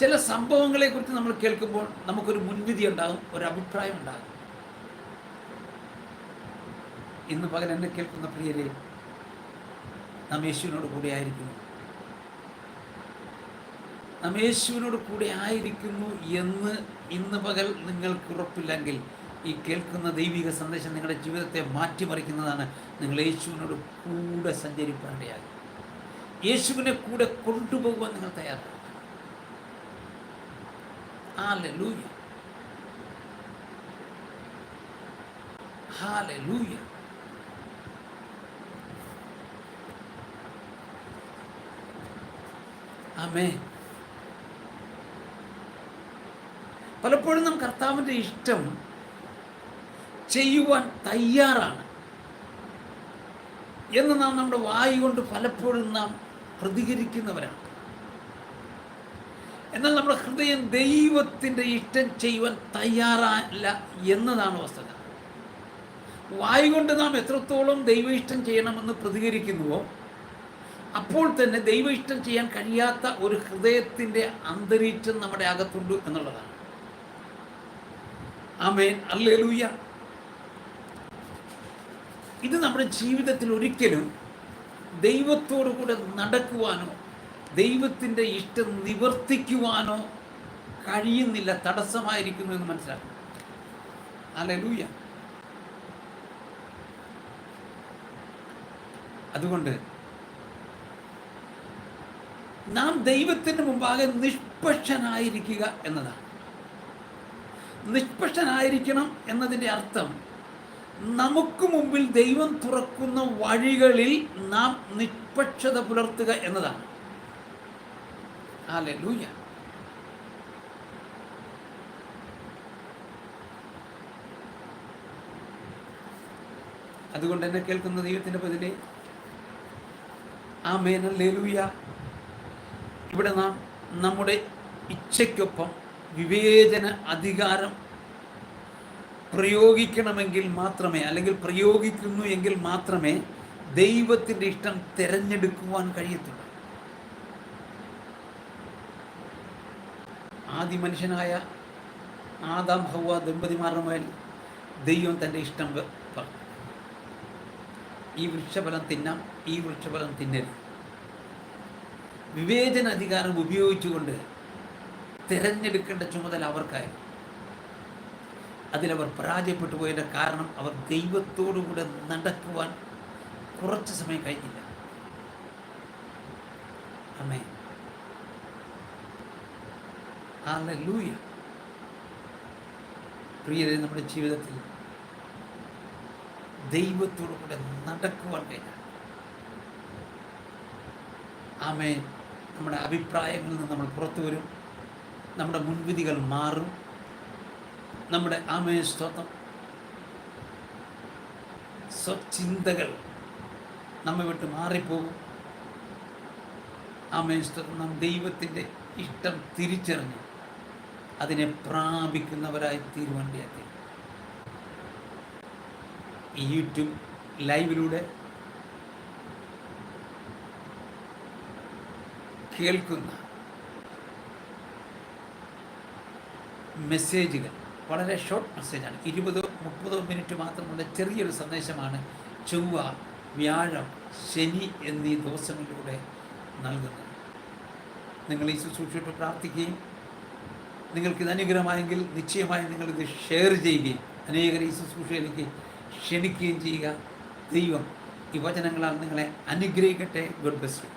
ചില സംഭവങ്ങളെക്കുറിച്ച് നമ്മൾ കേൾക്കുമ്പോൾ നമുക്കൊരു മുൻവിധി ഉണ്ടാകും ഒരു അഭിപ്രായം ഉണ്ടാകും. ഇന്ന് പകൽ എന്നെ കേൾക്കുന്ന പ്രിയരെ നാം യേശുവിനോട് കൂടെ ആയിരിക്കുന്നു. നാം യേശുവിനോട് കൂടെ ആയിരിക്കുന്നു എന്ന് ഇന്ന് പകൽ നിങ്ങൾക്ക് ഉറപ്പില്ലെങ്കിൽ ഈ കേൾക്കുന്ന ദൈവിക സന്ദേശം നിങ്ങളുടെ ജീവിതത്തെ മാറ്റിമറിക്കുന്നതാണ്. നിങ്ങൾ യേശുവിനോട് കൂടെ സഞ്ചരിപ്പാനിടയാകും യേശുവിനെ കൂടെ കൊണ്ടുപോകുവാൻ നിങ്ങൾ തയ്യാറാണ്. Hallelujah Hallelujah. ആമേ പലപ്പോഴും നാം കർത്താവിന്റെ ഇഷ്ടം ചെയ്യുവാൻ തയ്യാറാണ്. എന്ന് നാം നമ്മുടെ വായി കൊണ്ട് പലപ്പോഴും നാം പ്രതികരിക്കുന്നവരാണ്. എന്നാൽ നമ്മുടെ ഹൃദയം ദൈവത്തിന്റെ ഇഷ്ടം ചെയ്യുവാൻ തയ്യാറല്ല എന്നതാണ് വസ്തുത. വായുകൊണ്ട് നാം എത്രത്തോളം ദൈവ ഇഷ്ടം ചെയ്യണമെന്ന് പ്രതികരിക്കുന്നുവോ അപ്പോൾ തന്നെ ദൈവ ഇഷ്ടം ചെയ്യാൻ കഴിയാത്ത ഒരു ഹൃദയത്തിന്റെ അന്തരീക്ഷം നമ്മുടെ അകത്തുണ്ട് എന്നുള്ളതാണ്. ആമേൻ. അല്ലേലൂയ. ഇത് നമ്മുടെ ജീവിതത്തിൽ ഒരിക്കലും ദൈവത്തോടു കൂടെ നടക്കുവാനോ ദൈവത്തിന്റെ ഇഷ്ടം നിവർത്തിക്കുവാനോ കഴിയുന്നില്ല തടസ്സമായിരിക്കുന്നു എന്ന് മനസ്സിലാക്കും അലലൂയ അതുകൊണ്ട് നാം ദൈവത്തിന് മുമ്പാകെ നിഷ്പക്ഷനായിരിക്കുക എന്നതാണ്. നിഷ്പക്ഷനായിരിക്കണം എന്നതിന്റെ അർത്ഥം നമുക്ക് മുമ്പിൽ ദൈവം തുറക്കുന്ന വഴികളിൽ നാം നിഷ്പക്ഷത പുലർത്തുക എന്നതാണ്. ലൂയ അതുകൊണ്ട് തന്നെ കേൾക്കുന്ന ദൈവത്തിന്റെ പതിലെ. ആ മേനല്ലേലൂയ ഇവിടെ നാം നമ്മുടെ ഇച്ഛയ്ക്കൊപ്പം വിവേചന അധികാരം പ്രയോഗിക്കണമെങ്കിൽ മാത്രമേ അല്ലെങ്കിൽ പ്രയോഗിക്കുന്നു എങ്കിൽ മാത്രമേ ദൈവത്തിന്റെ ഇഷ്ടം തിരഞ്ഞെടുക്കുവാൻ കഴിയത്തുള്ളൂ. ആദി മനുഷ്യനായ ആദാം ഹൗവ ദമ്പതിമാരുടെ മേൽ ദൈവം തന്റെ ഇഷ്ടം പറഞ്ഞു ഈ വൃക്ഷഫലം തിന്നാം ഈ വൃക്ഷഫലം തിന്നരുത്. വിവേചന അധികാരം ഉപയോഗിച്ചുകൊണ്ട് തിരഞ്ഞെടുക്കേണ്ട ചുമതല അവർക്കായിരുന്നു. അതിലവർ പരാജയപ്പെട്ടു പോയതിന്റെ കാരണം അവർ ദൈവത്തോടുകൂടെ നടക്കുവാൻ കുറച്ച് സമയം കഴിഞ്ഞില്ല. അമ്മേ ഹല്ലേലൂയ പ്രിയരെ നമ്മുടെ ജീവിതത്തിൽ ദൈവത്തോടു കൂടെ നടക്കുവാൻ കഴിഞ്ഞാൽ ആമേ നമ്മുടെ അഭിപ്രായങ്ങളിൽ നിന്ന് നമ്മൾ പുറത്തു വരും. നമ്മുടെ മുൻവിധികൾ മാറും. നമ്മുടെ ആമേ സ്തോത്രം. സ്വചിന്തകൾ നമ്മെ വിട്ട് മാറിപ്പോകും. ആമേ സ്തോത്രം. നാം ദൈവത്തിന്റെ ഇഷ്ടം തിരിച്ചറിഞ്ഞ്. അതിനെ പ്രാപിക്കുന്നവരായി തീരുമാനിയാക്കി ഈ യൂട്യൂബ് ലൈവിലൂടെ കേൾക്കുന്ന മെസ്സേജുകൾ. വളരെ ഷോർട്ട് മെസ്സേജാണ് ഇരുപതോ മുപ്പതോ മിനിറ്റ് മാത്രമുള്ള ചെറിയൊരു സന്ദേശമാണ് ചൊവ്വ വ്യാഴം ശനി എന്നീ ദിവസങ്ങളിലൂടെ നൽകുന്നത്. നിങ്ങൾ ഈ ശുശ്രൂഷയിട്ട് പ്രാർത്ഥിക്കുകയും നിങ്ങൾക്കിത് അനുഗ്രഹമായെങ്കിൽ നിശ്ചയമായും നിങ്ങളിത് ഷെയർ ചെയ്യുകയും അനേകരെ ഈ ശുശ്രൂഷയിലേക്ക് ക്ഷണിക്കുകയും ചെയ്യുക. ദൈവം ഈ വചനങ്ങളാൽ നിങ്ങളെ അനുഗ്രഹിക്കട്ടെ. Good best